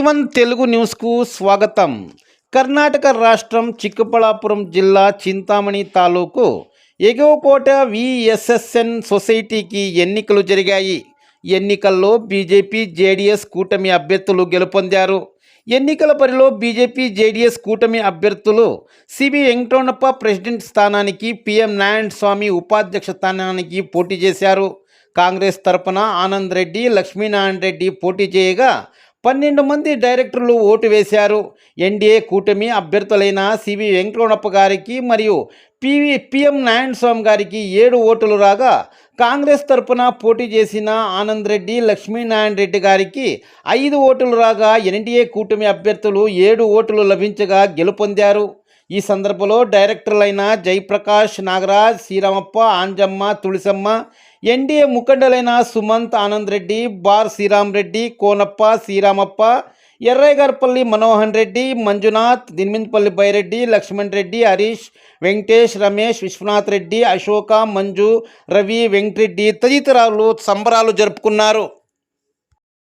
జీవన్ తెలుగు న్యూస్కు స్వాగతం. కర్ణాటక రాష్ట్రం చిక్కబళాపురం జిల్లా చింతామణి తాలూకు ఎగువకోట విఎస్ఎస్ఎన్ సొసైటీకి ఎన్నికలు జరిగాయి. ఎన్నికల్లో బీజేపీ జేడీఎస్ కూటమి అభ్యర్థులు గెలుపొందారు. ఎన్నికల పరిలో బీజేపీ జేడీఎస్ కూటమి అభ్యర్థులు సిబి వెంకటరమణప్ప ప్రెసిడెంట్ స్థానానికి పిఎం నారాయణ స్వామి ఉపాధ్యక్ష స్థానానికి పోటీ చేశారు. కాంగ్రెస్ తరపున ఆనంద్ రెడ్డి లక్ష్మీనారాయణ రెడ్డి పోటీ చేయగా పన్నెండు మంది డైరెక్టర్లు ఓటు వేశారు. ఎన్డీఏ కూటమి అభ్యర్థులైన సివి వెంకటరమణప్ప గారికి మరియు పివి పిఎం నారాయణస్వామి గారికి ఏడు ఓటులు రాగా కాంగ్రెస్ తరపున పోటీ చేసిన ఆనంద్ రెడ్డి లక్ష్మీనారాయణ రెడ్డి గారికి ఐదు ఓటులు రాగా ఎన్డీఏ కూటమి అభ్యర్థులు ఏడు ఓటులు లభించగా గెలుపొందారు ఈ సందర్భంలో డైరెక్టర్లైన జయప్రకాష్ నాగరాజ్ శ్రీరామప్ప ఆంజమ్మ తులసమ్మ ఎన్డీఏ ముఖండలైన సుమంత్ ఆనంద్ రెడ్డి బార్ శ్రీరామ్ రెడ్డి కోనప్ప శ్రీరామప్ప ఎర్రయ్యగారపల్లి మనోహన్ రెడ్డి మంజునాథ్ దిన్మిన్పల్లి బైరెడ్డి లక్ష్మణ్ రెడ్డి హరీష్ వెంకటేష్ రమేష్ విశ్వనాథ్ రెడ్డి అశోక మంజు రవి వెంకటరెడ్డి తదితరాలు సంబరాలు జరుపుకున్నారు.